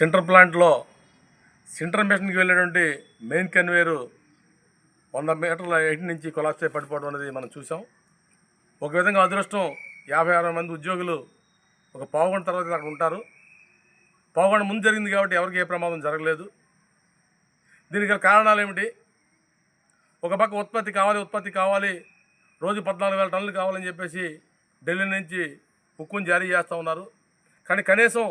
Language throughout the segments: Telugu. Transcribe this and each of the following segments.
సెంటర్ ప్లాంట్లో సెంటర్ మిషన్కి వెళ్ళేటువంటి మెయిన్ కన్వేయరు వంద మీటర్ల ఎయిట్ నుంచి కొలాప్స్ అయి పడిపోవడం అనేది మనం చూసాం. ఒక విధంగా అదృష్టం యాభై అరవై మంది ఉద్యోగులు ఒక పావుగంట తర్వాత అక్కడ ఉంటారు. పావుగంట ముందు జరిగింది కాబట్టి ఎవరికి ఏ ప్రమాదం జరగలేదు. దీనికి గల కారణాలు ఏమిటి? ఒక పక్క ఉత్పత్తి కావాలి ఉత్పత్తి కావాలి రోజు పద్నాలుగు వేల టన్నులు కావాలని చెప్పేసి ఢిల్లీ నుంచి హుక్కుని జారీ చేస్తూ ఉన్నారు. కానీ కనీసం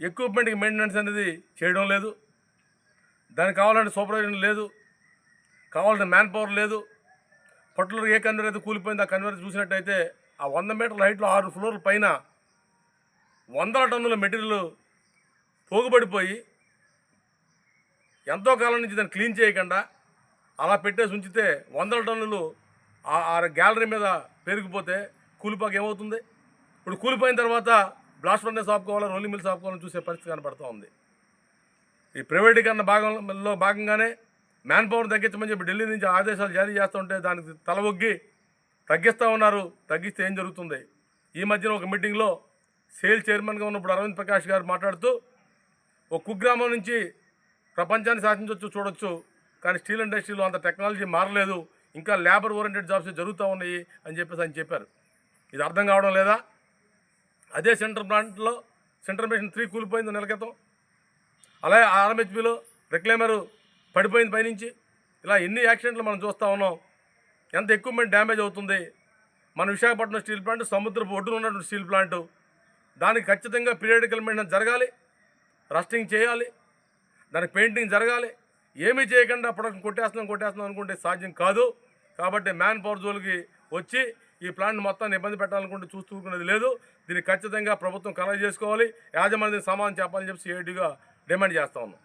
ఎక్విప్మెంట్కి మెయింటెనెన్స్ అనేది చేయడం లేదు. దానికి కావాలంటే సూపర్వైజన్ లేదు. కావాలంటే మ్యాన్ పవర్ లేదు. పర్టికులర్ ఏ కన్వేర్ అయితే కూలిపోయింది ఆ కన్వేర్ చూసినట్టయితే ఆ వంద మీటర్ల హైట్లో ఆరు ఫ్లోర్ల పైన వందల టన్నుల మెటీరియల్ పోగుబడిపోయి ఎంతో కాలం నుంచి దాన్ని క్లీన్ చేయకుండా అలా పెట్టేసి ఉంచితే వందల టన్నులు ఆ ఆ గ్యాలరీ మీద పెరిగిపోతే కూలిపాక ఏమవుతుంది? ఇప్పుడు కూలిపోయిన తర్వాత బ్లాస్ట్ ఫర్నెస్ ఆపుకోవాలో రోలింగ్ మిల్స్ ఆపుకోవాలని చూసే పరిస్థితి కనపడుతూ ఉంది. ఈ ప్రైవేటీకరణ భాగంలో భాగంగానే మ్యాన్ పవర్ తగ్గించమని చెప్పి ఢిల్లీ నుంచి ఆదేశాలు జారీ చేస్తుంటే దానికి తల తగ్గిస్తూ ఉన్నారు తగ్గిస్తే ఏం జరుగుతుంది? ఈ మధ్యన ఒక మీటింగ్లో సేల్ చైర్మన్గా ఉన్నప్పుడు అరవింద్ ప్రకాష్ గారు మాట్లాడుతూ ఒక కుగ్రామం నుంచి ప్రపంచాన్ని శాసించవచ్చు చూడొచ్చు కానీ స్టీల్ ఇండస్ట్రీలో అంత టెక్నాలజీ మారలేదు ఇంకా లేబర్ ఓరియంటెడ్ జాబ్స్ జరుగుతూ ఉన్నాయి అని చెప్పేసి ఆయన చెప్పారు. ఇది అర్థం కావడం లేదా? అదే సెంటర్ ప్లాంట్లో సెంటర్ మిషన్ త్రీ కూలిపోయింది నెల క్రితం. అలాగే ఆర్ఎంహెచ్పిలో రిక్లైమరు పడిపోయింది పైనుంచి. ఇలా ఎన్ని యాక్సిడెంట్లు మనం చూస్తూ ఉన్నాం. ఎంత ఎక్విప్మెంట్ డ్యామేజ్ అవుతుంది. మన విశాఖపట్నం స్టీల్ ప్లాంట్ సముద్రపు ఒడ్డున ఉన్నటువంటి స్టీల్ ప్లాంటు. దానికి ఖచ్చితంగా పీరియడికల్ మెయింటెనెన్స్ జరగాలి. రస్టింగ్ చేయాలి. దానికి పెయింటింగ్ జరగాలి. ఏమీ చేయకుండా ప్రొడక్షన్ కొట్టేస్తున్నాం కొట్టేస్తున్నాం అనుకుంటే సాధ్యం కాదు. కాబట్టి మ్యాన్ పవర్ జోలికి వచ్చి ఈ ప్లాంట్ మొత్తాన్ని ఇబ్బంది పెట్టాలనుకుంటే చూస్తూకునేది లేదు. దీన్ని ఖచ్చితంగా ప్రభుత్వం కలెక్ట్ చేసుకోవాలి యాజమాన్యం సమాధానం చెప్పాలని చెప్పి సిఐడిగా డిమాండ్ చేస్తా ఉన్నాం.